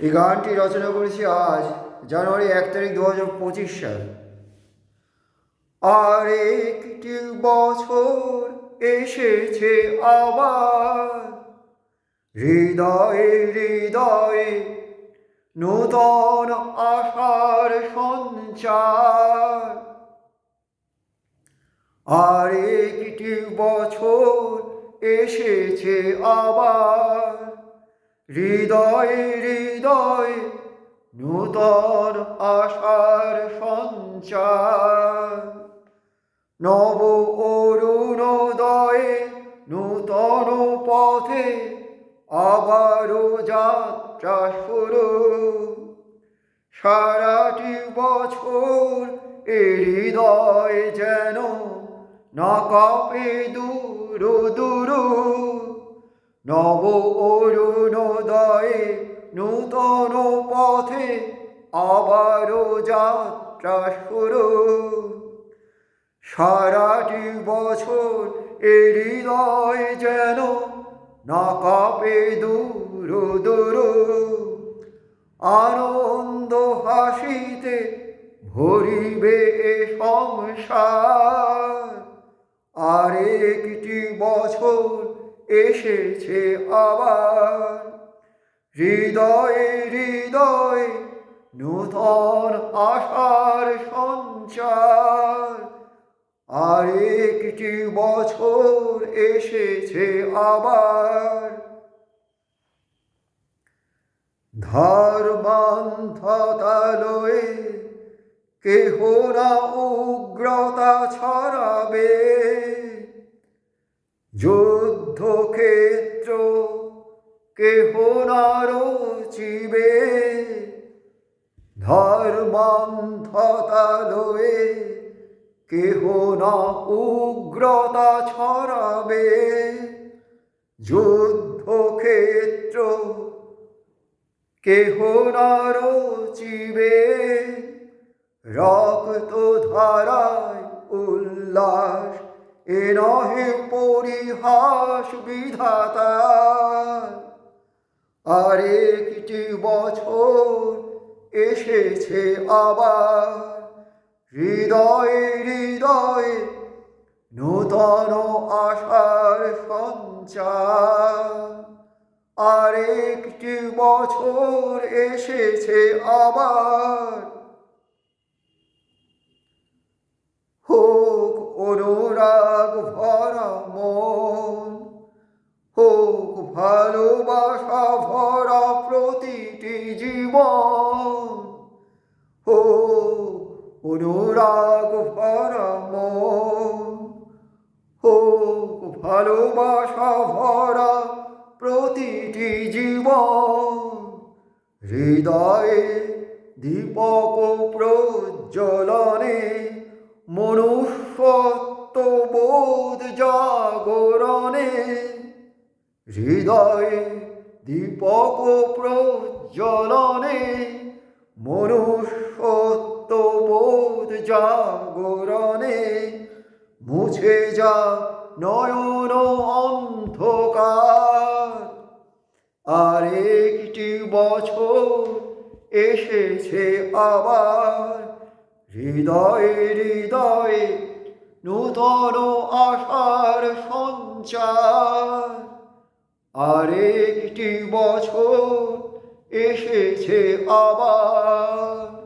এই গানটি রচনা করেছি আজ, জানুয়ারি এক তারিখ দু হাজার পঁচিশ সাল। আর একটি বছর এসেছে আবার, হৃদয়ে হৃদয়ে নূতন আশার সঞ্চার। আর একটি বছর এসেছে আবার হৃদয়ে, হৃদয়, নূতন আশার সঞ্চার। নব অরুণোদয়ে, নূতন পথে আবারও যাত্রা শুরু। সারাটি বছর এ হৃদয় যেন না কাঁপে দূর দূর। নব অরুণোদয়ে নূতন পথে আবারও যাত্রা শুরু। সারাটি বছর এ হৃদয় যেন না কাঁপে দূর দূর। আনন্দ হাসিতে ভরিবে এ সংসার। আর একটি বছর এসেছে আবার। হৃদয়ে হৃদয়ে নূতন আশার সঞ্চার। আর একটি বছর এসেছে আবার। ধর্মান্ধতালয়ে কেহ না উগ্রতা ছড়াবে। যুদ্ধক্ষেত্র, কেহ না রচিবে ধর্মান্ধতালয়ে কেহ না উগ্রতা ছড়াবে? যুদ্ধক্ষেত্র, কেহ না রচিবে রক্ত ধারায় উল্লাস এ নহে পরিহাস বিধাতা। আর বছর এসেছে আবার, হৃদয়ে হৃদয়ে নূতন আশার সঞ্চার। আর একটি বছর এসেছে আবার, হোক অনুরাগ ভালোবাসা ভরা প্রতিটি জীবন। হোক অনুরাগ ভরা মন। হোক ভালোবাসা ভরা প্রতিটি জীবন। হৃদয়ে দীপক প্রজ্বলনে মনুষ্যত্ব বোধ জাগরণে হৃদয়ে দীপক প্রজ্বলনে মনুষ্যত্ব বোধ জাগরণে মুছে যা নয়ন অন্ধকার। আর একটি বছর এসেছে আবার। হৃদয়ে হৃদয়ে নূতন আশার সঞ্চার। আর একটি বছর এসেছে আবার।